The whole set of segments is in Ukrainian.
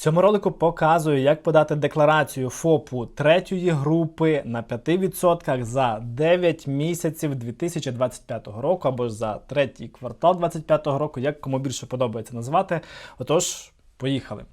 цьому ролику показую, як подати декларацію ФОПу третьої групи на 5% за 9 місяців 2025 року або ж за третій квартал 2025 року, як кому більше подобається назвати. Отож, поїхали.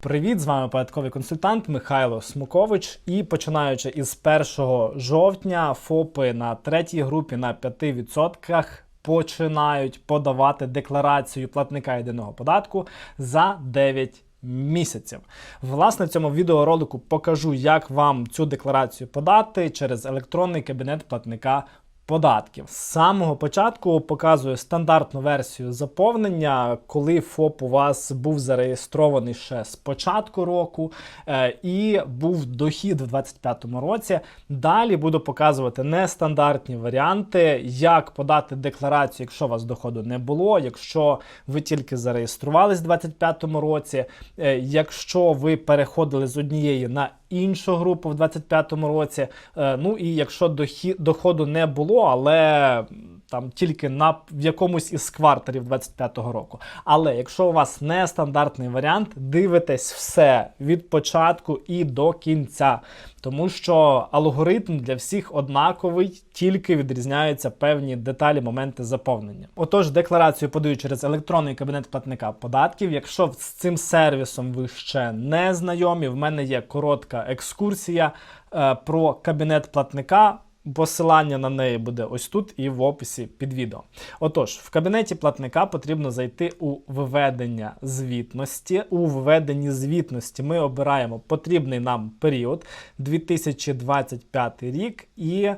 Привіт, з вами податковий консультант Михайло Смукович. І починаючи із 1 жовтня, ФОПи на третій групі на 5% починають подавати декларацію платника єдиного податку за 9 місяців. Власне, в цьому відеоролику покажу, як вам цю декларацію подати через електронний кабінет платника податків. З самого початку показую стандартну версію заповнення, коли ФОП у вас був зареєстрований ще з початку року е, і був дохід в 2025 році. Далі буду показувати нестандартні варіанти, як подати декларацію, якщо у вас доходу не було, якщо ви тільки зареєструвались в 2025 році, е, якщо ви переходили з однієї на іншу групу в 25-му році. Е, Ну і якщо доходу не було, але там тільки на в якомусь із кварталів 25-го року. Але якщо у вас нестандартний варіант, дивитесь все від початку і до кінця. Тому що алгоритм для всіх однаковий, тільки відрізняються певні деталі, моменти заповнення. Отож, декларацію подаю через електронний кабінет платника податків. Якщо з цим сервісом ви ще не знайомі, в мене є коротка екскурсія е, про кабінет платника. Посилання на неї буде ось тут і в описі під відео. Отож, в кабінеті платника потрібно зайти у введення звітності. У введенні звітності ми обираємо потрібний нам період 2025 рік і.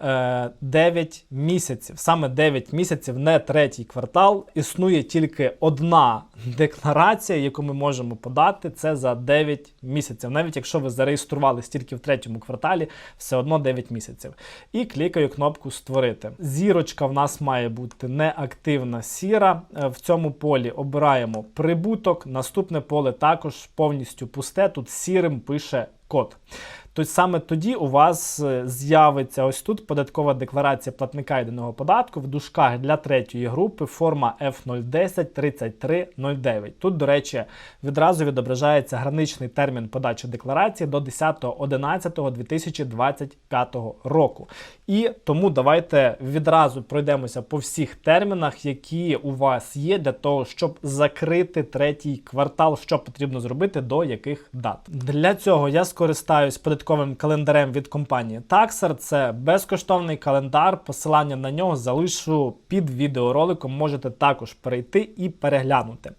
9 місяців. Саме 9 місяців, не третій квартал. Існує тільки одна декларація, яку ми можемо подати. Це за 9 місяців. Навіть якщо ви зареєструвалися тільки в третьому кварталі, все одно 9 місяців. І клікаю кнопку Створити. Зірочка в нас має бути неактивна сіра. Е, В цьому полі обираємо прибуток. Наступне поле також повністю пусте. Тут сірим пише код. Тобто саме тоді у вас е, з'явиться ось тут податкова декларація платника єдиного податку в дужках для третьої групи форма F010 3309. Тут, до речі, відразу відображається граничний термін подачі декларації до 10.11.2025 року. І тому давайте відразу пройдемося по всіх термінах, які у вас є, для того, щоб закрити третій квартал, що потрібно зробити до яких дат. Для цього я скористаюсь податковим календарем від компанії Taxer. Це безкоштовний календар. Посилання на нього залишу під відеороликом. Можете також перейти і переглянути.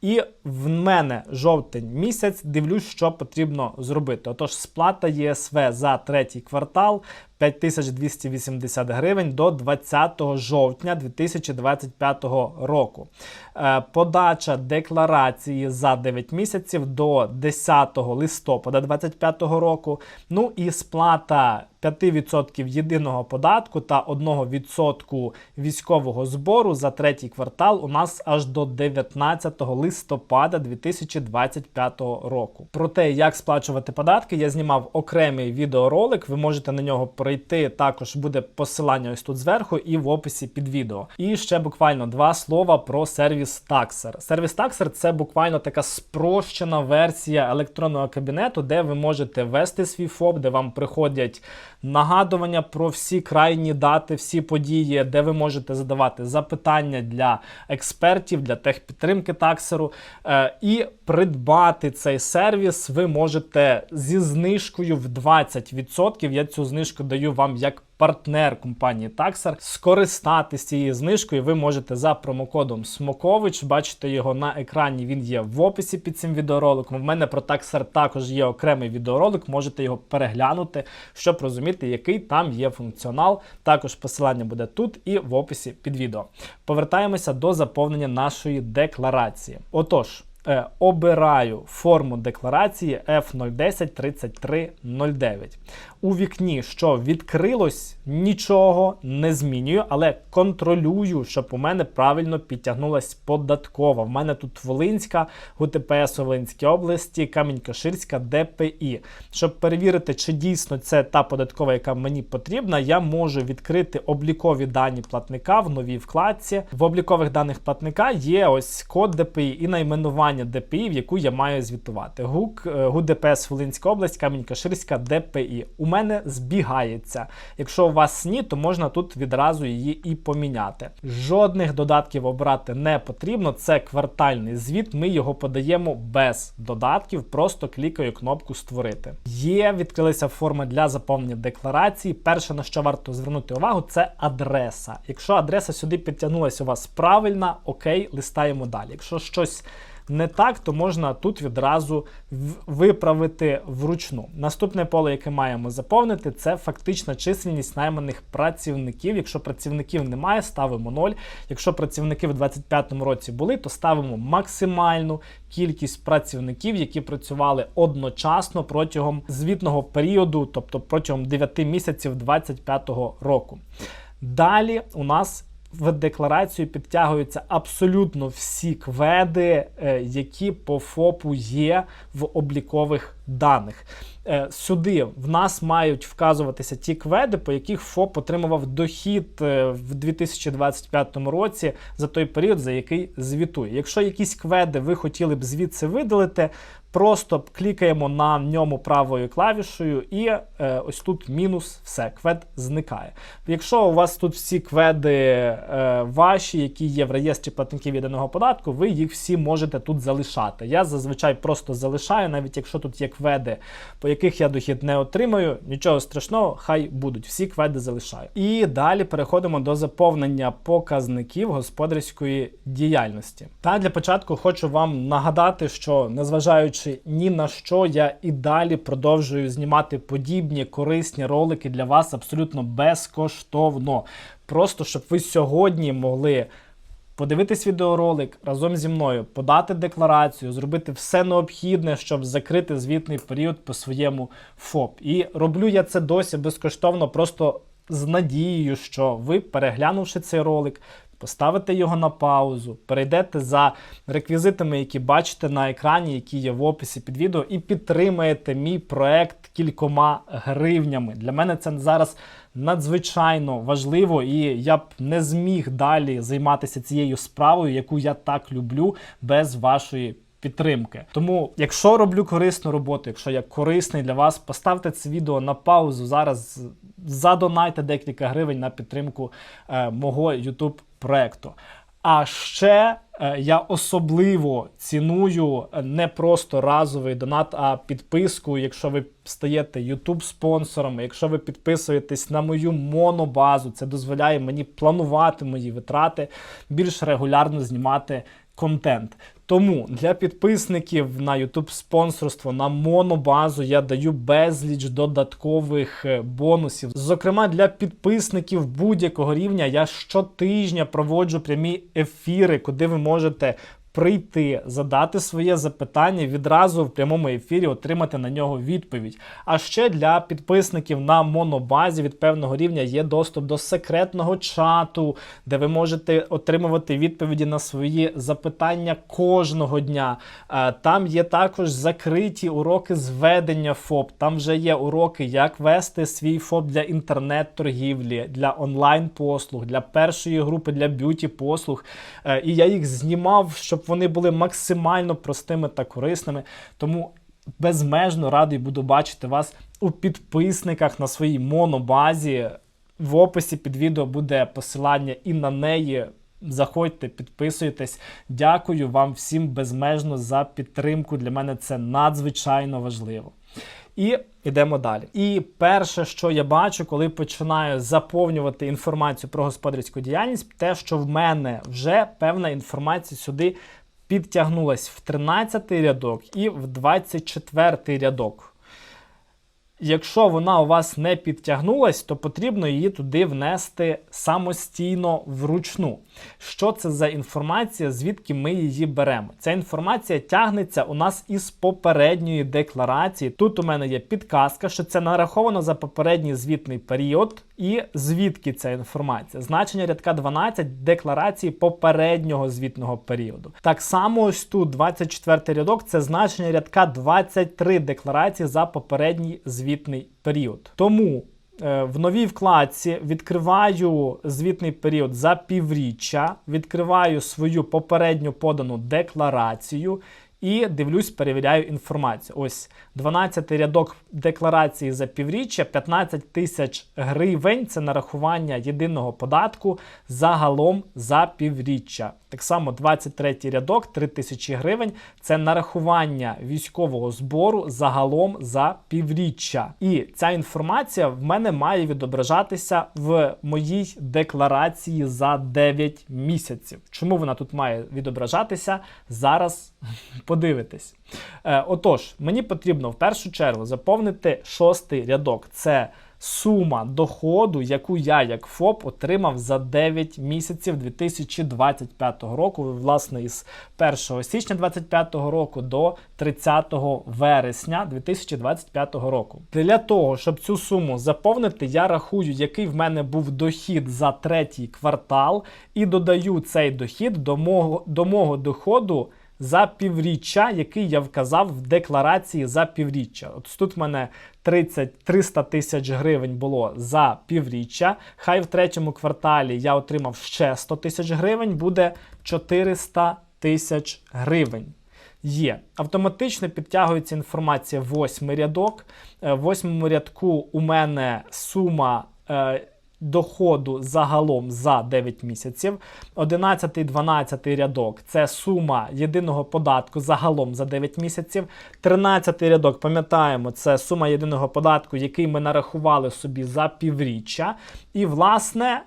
І в мене жовтень місяць дивлюсь, що потрібно зробити. Отож, сплата ЄСВ за третій квартал 5280 гривень до 20 жовтня 2025 року. Е, Подача декларації за 9 місяців до 10 листопада 2025 року. Ну і сплата 5% єдиного податку та 1% військового збору за третій квартал у нас аж до 19 листопада 2025 року. Про те, як сплачувати податки, я знімав окремий відеоролик. Ви можете на нього пройти. Також буде посилання ось тут зверху і в описі під відео. І ще буквально два слова про сервіс Taxer. Сервіс Taxer – це буквально така спрощена версія електронного кабінету, де ви можете ввести свій ФОП, де вам приходять нагадування про всі крайні дати, всі події, де ви можете задавати запитання для експертів, для техпідтримки таксеру. Е, і придбати цей сервіс ви можете зі знижкою в 20%. Я цю знижку даю вам як партнер компанії Taxer. Скористатися цією знижкою ви можете за промокодом Смокович. Бачите його на екрані. Він є в описі під цим відеороликом. У мене про Taxer також є окремий відеоролик. Можете його переглянути, щоб розуміти, який там є функціонал. Також посилання буде тут і в описі під відео. Повертаємося до заповнення нашої декларації. Отож. Е, обираю форму декларації F0103309. У вікні, що відкрилось, нічого не змінюю, але контролюю, щоб у мене правильно підтягнулась податкова. В мене тут Волинська, ГУТПС у Волинській області, Камінь-Каширська, ДПІ. Щоб перевірити, чи дійсно це та податкова, яка мені потрібна, я можу відкрити облікові дані платника в новій вкладці. В облікових даних платника є ось код ДПІ і найменування ДПІ, в яку я маю звітувати. ГУК, е, ГУДПС Волинська область, Камінь-Каширська, ДПІ. У мене збігається. Якщо у вас ні, то можна тут відразу її і поміняти. Жодних додатків обрати не потрібно. Це квартальний звіт. Ми його подаємо без додатків, просто клікаю кнопку Створити. Є, відкрилися форми для заповнення декларації. Перше, на що варто звернути увагу, це адреса. Якщо адреса сюди підтягнулася у вас правильна, окей, листаємо далі. Якщо щось не так, то можна тут відразу виправити вручну. Наступне поле, яке маємо заповнити, це фактична чисельність найманих працівників. Якщо працівників немає, ставимо 0. Якщо працівники в 2025 році були, то ставимо максимальну кількість працівників, які працювали одночасно протягом звітного періоду, тобто протягом 9 місяців 2025 року. Далі у нас в декларацію підтягуються абсолютно всі кведи, е, які по ФОПу є в облікових даних. Е, Сюди в нас мають вказуватися ті кведи, по яких ФОП отримував дохід е, в 2025 році за той період, за який звітує. Якщо якісь кведи ви хотіли б звідси видалити, просто клікаємо на ньому правою клавішою, і е, ось тут мінус, все, квед зникає. Якщо у вас тут всі кведи е, ваші, які є в реєстрі платників єдиного податку, ви їх всі можете тут залишати. Я зазвичай просто залишаю, навіть якщо тут є кведи, по яких я дохід не отримаю, нічого страшного, хай будуть. Всі кведи залишаю. І далі переходимо до заповнення показників господарської діяльності. Та для початку хочу вам нагадати, що незважаючи ні на що, я і далі продовжую знімати подібні корисні ролики для вас абсолютно безкоштовно. Просто щоб ви сьогодні могли подивитись відеоролик разом зі мною, подати декларацію, зробити все необхідне, щоб закрити звітний період по своєму ФОП. І роблю я це досі безкоштовно, просто з надією, що ви, переглянувши цей ролик, поставите його на паузу, перейдете за реквізитами, які бачите на екрані, які є в описі під відео, і підтримаєте мій проект кількома гривнями. Для мене це зараз надзвичайно важливо, і я б не зміг далі займатися цією справою, яку я так люблю, без вашої. Підтримки. Тому, якщо роблю корисну роботу, якщо я корисний для вас, поставте це відео на паузу. Зараз задонайте декілька гривень на підтримку е, мого YouTube проекту. А ще е, я особливо ціную е, не просто разовий донат, а підписку. Якщо ви стаєте YouTube спонсором, якщо ви підписуєтесь на мою монобазу, це дозволяє мені планувати мої витрати, більш регулярно знімати контент. Тому для підписників на YouTube спонсорство на монобазу я даю безліч додаткових е, бонусів. Зокрема, для підписників будь-якого рівня я щотижня проводжу прямі ефіри, куди ви можете прийти, задати своє запитання, відразу в прямому ефірі отримати на нього відповідь. А ще для підписників на монобазі від певного рівня є доступ до секретного чату, де ви можете отримувати відповіді на свої запитання кожного дня. Е, Там є також закриті уроки зведення ФОП. Там вже є уроки, як вести свій ФОП для інтернет-торгівлі, для онлайн-послуг, для першої групи, для б'юті-послуг. Е, І я їх знімав, щоб вони були максимально простими та корисними. Тому безмежно радий буду бачити вас у підписниках на своїй монобазі. В описі під відео буде посилання і на неї. Заходьте, підписуйтесь. Дякую вам всім безмежно за підтримку. Для мене це надзвичайно важливо. І йдемо далі. І перше, що я бачу, коли починаю заповнювати інформацію про господарську діяльність, те, що в мене вже певна інформація сюди підтягнулась в 13 рядок і в 24 рядок. Якщо вона у вас не підтягнулась, то потрібно її туди внести самостійно вручну. Що це за інформація, звідки ми її беремо? Ця інформація тягнеться у нас із попередньої декларації. Тут у мене є підказка, що це нараховано за попередній звітний період, і звідки ця інформація? Значення рядка 12 декларації попереднього звітного періоду. Так само ось тут 24 рядок це значення рядка 23 декларації за попередній звітний період. Тому е, в новій вкладці відкриваю звітний період за півріччя, відкриваю свою попередню подану декларацію і дивлюсь, перевіряю інформацію. Ось 12 рядок декларації за півріччя, 15 тисяч гривень це нарахування єдиного податку загалом за півріччя. Так само 23 рядок, 3 тисячі гривень це нарахування військового збору загалом за півріччя. І ця інформація в мене має відображатися в моїй декларації за 9 місяців. Чому вона тут має відображатися? Зараз подивитесь. Е, отож, мені потрібно в першу чергу заповнити шостий рядок. Це сума доходу, яку я як ФОП отримав за 9 місяців 2025 року, власне, із 1 січня 2025 року до 30 вересня 2025 року. Для того, щоб цю суму заповнити, я рахую, який в мене був дохід за третій квартал, і додаю цей дохід до мого, до мого доходу за півріччя, який я вказав в декларації за півріччя. От тут в мене 30 300 тисяч гривень було за півріччя. Хай в третьому кварталі я отримав ще 100 тисяч гривень, буде 400 тисяч гривень. Є. Автоматично підтягується інформація восьмий рядок. Е, В восьмому рядку у мене сума. Доходу загалом за 9 місяців. 11-12 рядок це сума єдиного податку загалом за 9 місяців. 13 рядок, пам'ятаємо, це сума єдиного податку, який ми нарахували собі за півріччя. І, власне,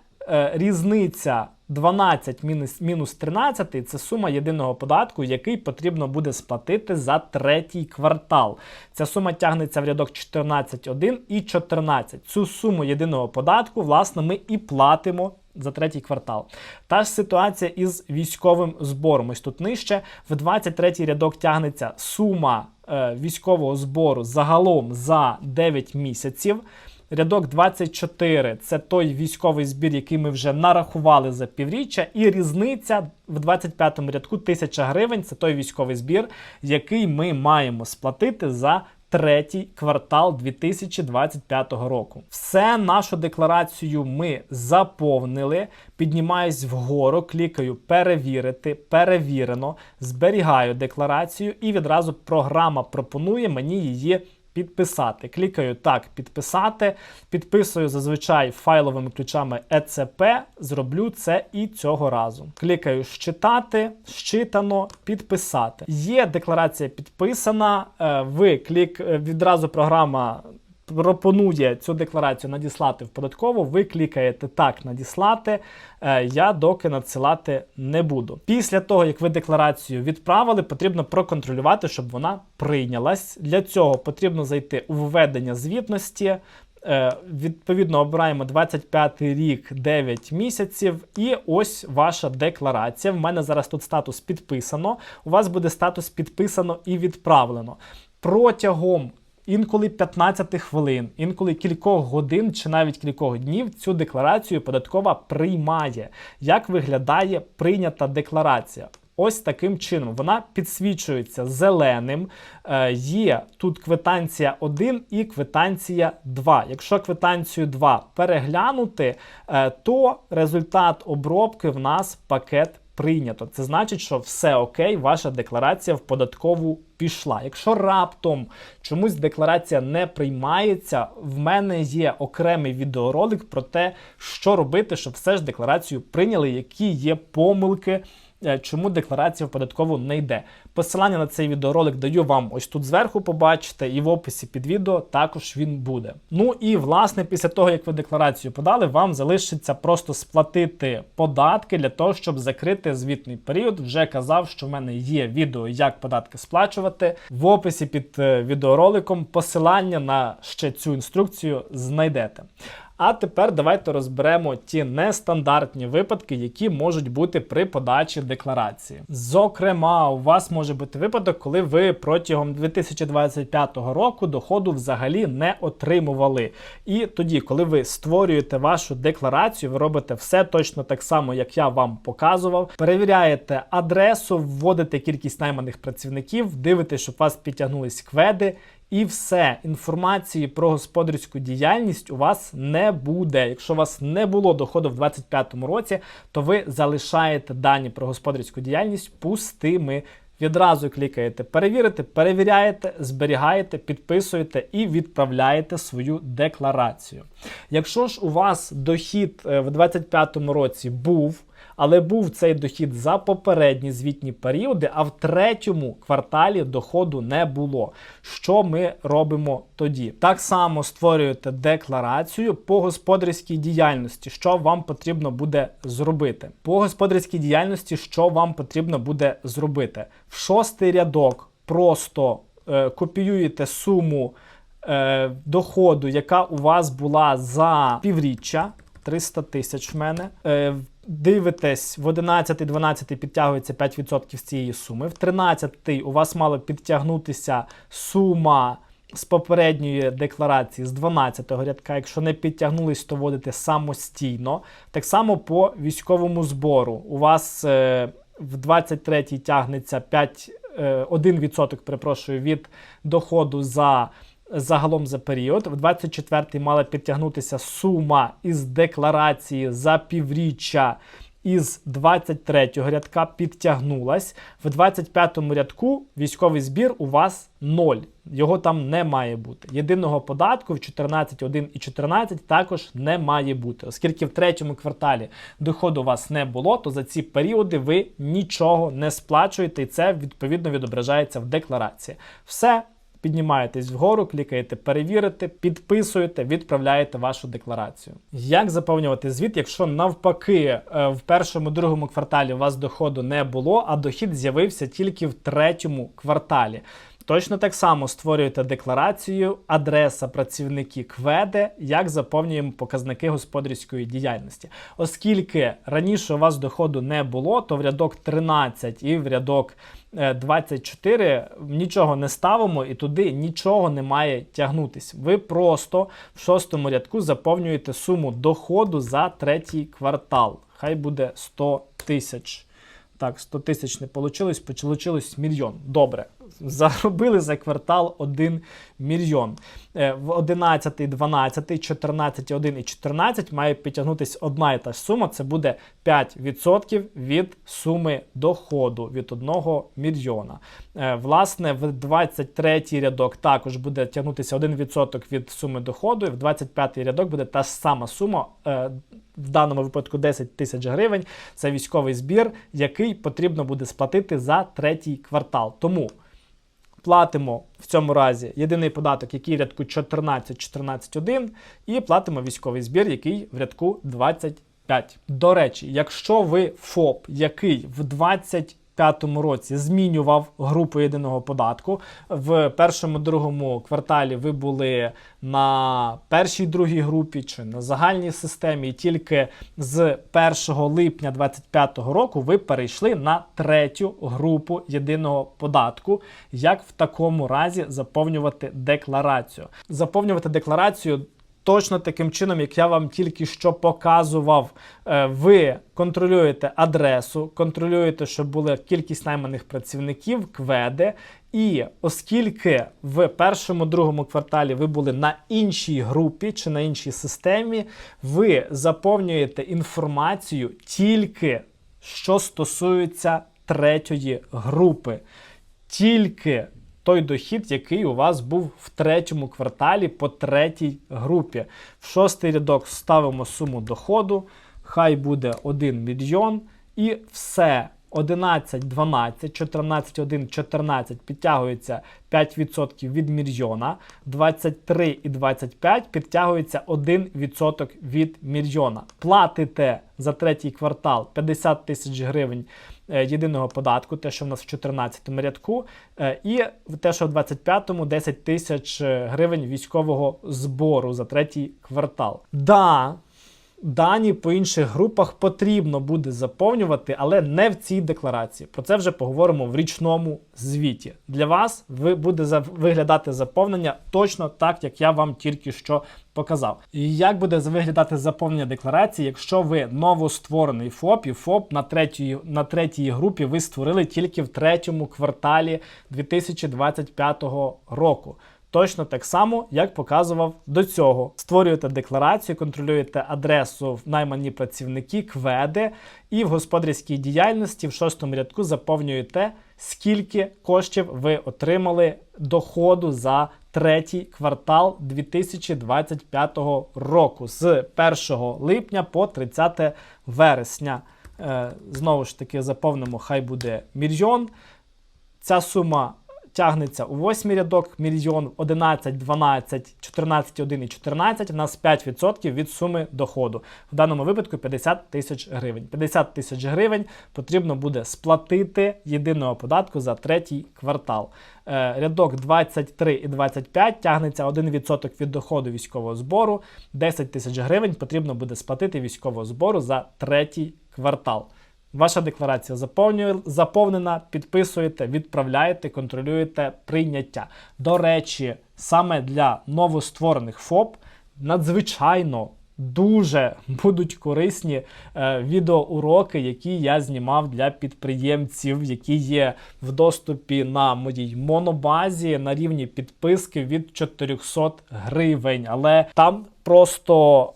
різниця 12 мінус, мінус 13 це сума єдиного податку, який потрібно буде сплатити за третій квартал. Ця сума тягнеться в рядок 14.1 і 14. Цю суму єдиного податку, власне, ми і платимо. За третій квартал. Та ж ситуація із військовим збором. Ось тут нижче. В 23 рядок тягнеться сума е, військового збору загалом за 9 місяців. Рядок 24 це той військовий збір, який ми вже нарахували за півріччя, і різниця в 25-му рядку 1000 гривень це той військовий збір, який ми маємо сплатити за третій квартал 2025 року. Все нашу декларацію ми заповнили. Піднімаюсь вгору, клікаю перевірити, перевірено, зберігаю декларацію, і відразу програма пропонує мені її підписати. Клікаю так, підписати. Підписую зазвичай файловими ключами ECP. Зроблю це і цього разу. Клікаю щитати, щитано, підписати. Є декларація підписана. е, Ви клік е, відразу програма. Пропонує цю декларацію надіслати в податкову, ви клікаєте так надіслати. Е, Я доки надсилати не буду. Після того, як ви декларацію відправили, потрібно проконтролювати, щоб вона прийнялась. Для цього потрібно зайти у введення звітності. Е, Відповідно, обираємо 25 рік, 9 місяців, і ось ваша декларація. В мене зараз тут статус підписано. У вас буде статус підписано і відправлено. Протягом інколи 15 хвилин, інколи кількох годин чи навіть кількох днів цю декларацію податкова приймає. Як виглядає прийнята декларація? Ось таким чином вона підсвічується зеленим. Е, є тут квитанція 1 і квитанція 2. Якщо квитанцію 2 переглянути, е, то результат обробки в нас пакет прийнято. Це значить, що все окей, ваша декларація в податкову пішла. Якщо раптом чомусь декларація не приймається, в мене є окремий відеоролик про те, що робити, щоб все ж декларацію прийняли, які є помилки. Е, чому декларація в податкову не йде. Посилання на цей відеоролик даю вам ось тут зверху побачите, і в описі під відео також він буде. Ну і власне, після того, як ви декларацію подали, вам залишиться просто сплатити податки для того, щоб закрити звітний період. Вже казав, що в мене є відео, як податки сплачувати. В описі під е, відеороликом посилання на ще цю інструкцію знайдете. А тепер давайте розберемо ті нестандартні випадки, які можуть бути при подачі декларації. Зокрема, у вас може бути випадок, коли ви протягом 2025 року доходу взагалі не отримували. І тоді, коли ви створюєте вашу декларацію, ви робите все точно так само, як я вам показував. Перевіряєте адресу, вводите кількість найманих працівників, дивитесь, щоб вас підтягнулись кведи. І все, інформації про господарську діяльність у вас не буде. Якщо у вас не було доходу в 2025 році, то ви залишаєте дані про господарську діяльність пустими. Відразу клікаєте перевірити, перевіряєте, зберігаєте, підписуєте і відправляєте свою декларацію. Якщо ж у вас дохід е, в 2025 році був, але був цей дохід за попередні звітні періоди, а в третьому кварталі доходу не було. Що ми робимо тоді? Так само створюєте декларацію по господарській діяльності, що вам потрібно буде зробити. По господарській діяльності, що вам потрібно буде зробити. В шостий рядок просто е, копіюєте суму е, доходу, яка у вас була за півріччя. 300 тисяч в мене. Дивитесь, в 11-12 підтягується 5% з цієї суми. В 13 у вас мало підтягнутися сума з попередньої декларації з 12-го рядка. Якщо не підтягнулись, то вводите самостійно. Так само по військовому збору. У вас е, в 23-й тягнеться 5, е, 1% перепрошую, від доходу за загалом за період. В 24-й мала підтягнутися сума із декларації за півріччя. Із 23-го рядка підтягнулась. В 25-му рядку військовий збір у вас 0. Його там не має бути. Єдиного податку в 14.1 і 14 також не має бути. Оскільки в третьому кварталі доходу у вас не було, то за ці періоди ви нічого не сплачуєте, і це відповідно відображається в декларації. Все піднімаєтесь вгору, клікаєте перевірити, підписуєте, відправляєте вашу декларацію. Як заповнювати звіт, якщо навпаки е, в першому другому кварталі у вас доходу не було, а дохід з'явився тільки в третьому кварталі? Точно так само створюєте декларацію, адреса працівники кведе, як заповнюємо показники господарської діяльності. Оскільки раніше у вас доходу не було, то в рядок 13 і в рядок 24 е, нічого не ставимо і туди нічого не має тягнутися. Ви просто в шостому рядку заповнюєте суму доходу за третій квартал. Хай буде 100 тисяч. Так, 100 тисяч не вийшло, получилось мільйон. Добре заробили за квартал 1 мільйон. Е, в 11, 12, 14, 1 і 14 має підтягнутися одна і та ж сума. Це буде 5% від суми доходу від 1 мільйона. Е, власне, в 23 рядок також буде тягнутися 1% від суми доходу, і в 25 рядок буде та ж сама сума. Е, в даному випадку 10 тисяч гривень. Це військовий збір, який потрібно буде сплатити за третій квартал. Тому платимо в цьому разі єдиний податок, який в рядку 14.14.1, і платимо військовий збір, який в рядку 25. До речі, якщо ви ФОП, який в 20 2025 році змінював групу єдиного податку. В першому другому кварталі ви були на першій другій групі чи на загальній системі, і тільки з 1 липня 2025 року ви перейшли на третю групу єдиного податку. Як в такому разі заповнювати декларацію? Заповнювати декларацію точно таким чином, як я вам тільки що показував. Е, ви контролюєте адресу, контролюєте, щоб була кількість найманих працівників, кведи. І оскільки в першому другому кварталі ви були на іншій групі чи на іншій системі, ви заповнюєте інформацію тільки що стосується третьої групи. Тільки той дохід, який у вас був в третьому кварталі по третій групі. В шостий рядок ставимо суму доходу, хай буде 1 мільйон. І все. 11, 12, 14, 1, 14 підтягується 5% від мільйона, 23 і 25 підтягується 1% від мільйона. Платите за третій квартал 50 тисяч гривень єдиного податку, те, що в нас в 14 рядку, е, і те, що в 25-му 10 тисяч е, гривень військового збору за третій квартал. Да, Дані по інших групах потрібно буде заповнювати, але не в цій декларації. Про це вже поговоримо в річному звіті. Для вас ви буде виглядати заповнення точно так, як я вам тільки що показав. І як буде виглядати заповнення декларації, якщо ви новостворений ФОП і ФОП на третій, на третій групі ви створили тільки в третьому кварталі 2025 року. Точно так само, як показував до цього. Створюєте декларацію, контролюєте адресу в наймані працівники, кведи, і в господарській діяльності в шостому рядку заповнюєте, скільки коштів ви отримали доходу за третій квартал 2025 року з 1 липня по 30 вересня. Е, знову ж таки, заповнимо, хай буде мільйон. Ця сума тягнеться у восьмий рядок, мільйон 11, 12, 14, 1 і 14. У нас 5% від суми доходу. В даному випадку 50 тисяч гривень. 50 тисяч гривень потрібно буде сплатити єдиного податку за третій квартал. Е, Рядок 23 і 25 тягнеться 1% від доходу військового збору. 10 тисяч гривень потрібно буде сплатити військового збору за третій квартал. Ваша декларація заповнена, підписуєте, відправляєте, контролюєте прийняття. До речі, саме для новостворених ФОП надзвичайно дуже будуть корисні е, відеоуроки, які я знімав для підприємців, які є в доступі на моїй монобазі на рівні підписки від 400 гривень. Але там просто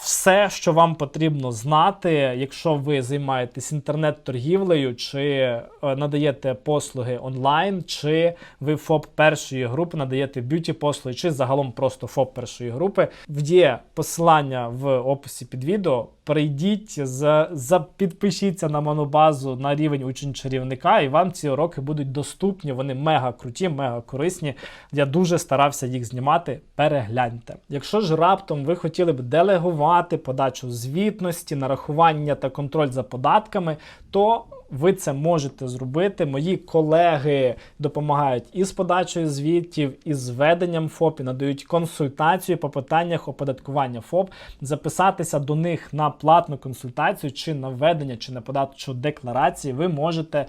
все, що вам потрібно знати, якщо ви займаєтесь інтернет-торгівлею, чи е, надаєте послуги онлайн, чи ви ФОП першої групи надаєте б'юті послуги, чи загалом просто ФОП першої групи. Є посилання в описі під відео. Перейдіть, за, за, підпишіться на монобазу на рівень учень чарівника, і вам ці уроки будуть доступні. Вони мега круті, мега корисні. Я дуже старався їх знімати. Перегляньте. Якщо ж раптом ви хотіли б делегувати подачу звітності, нарахування та контроль за податками, то ви це можете зробити. Мої колеги допомагають і з подачею звітів, і з веденням ФОП, і надають консультацію по питаннях оподаткування ФОП. Записатися до них на платну консультацію, чи на ведення, чи на подачу декларації, ви можете.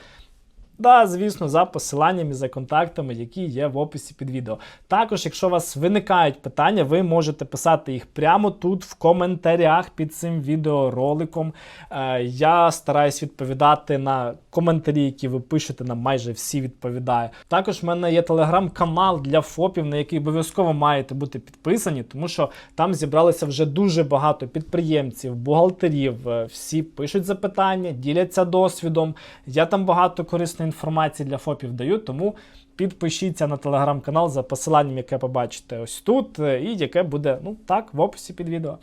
Да, звісно, за посиланнями, за контактами, які є в описі під відео. Також, якщо у вас виникають питання, ви можете писати їх прямо тут в коментарях під цим відеороликом. Е, я стараюсь відповідати на коментарі, які ви пишете, на майже всі відповідаю. Також в мене є телеграм-канал для ФОПів, на який обов'язково маєте бути підписані, тому що там зібралося вже дуже багато підприємців, бухгалтерів. Е, Всі пишуть запитання, діляться досвідом. Я там багато корисної інформації для ФОПів даю, тому підпишіться на телеграм-канал за посиланням, яке побачите ось тут, е, і яке буде ну так в описі під відео.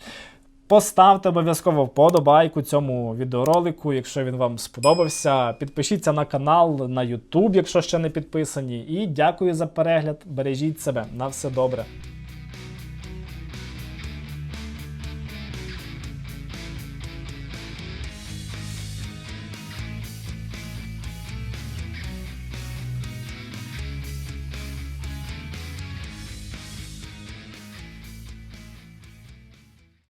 Поставте обов'язково вподобайку цьому відеоролику, якщо він вам сподобався. Підпишіться на канал на YouTube, якщо ще не підписані. І дякую за перегляд. Бережіть себе. На все добре.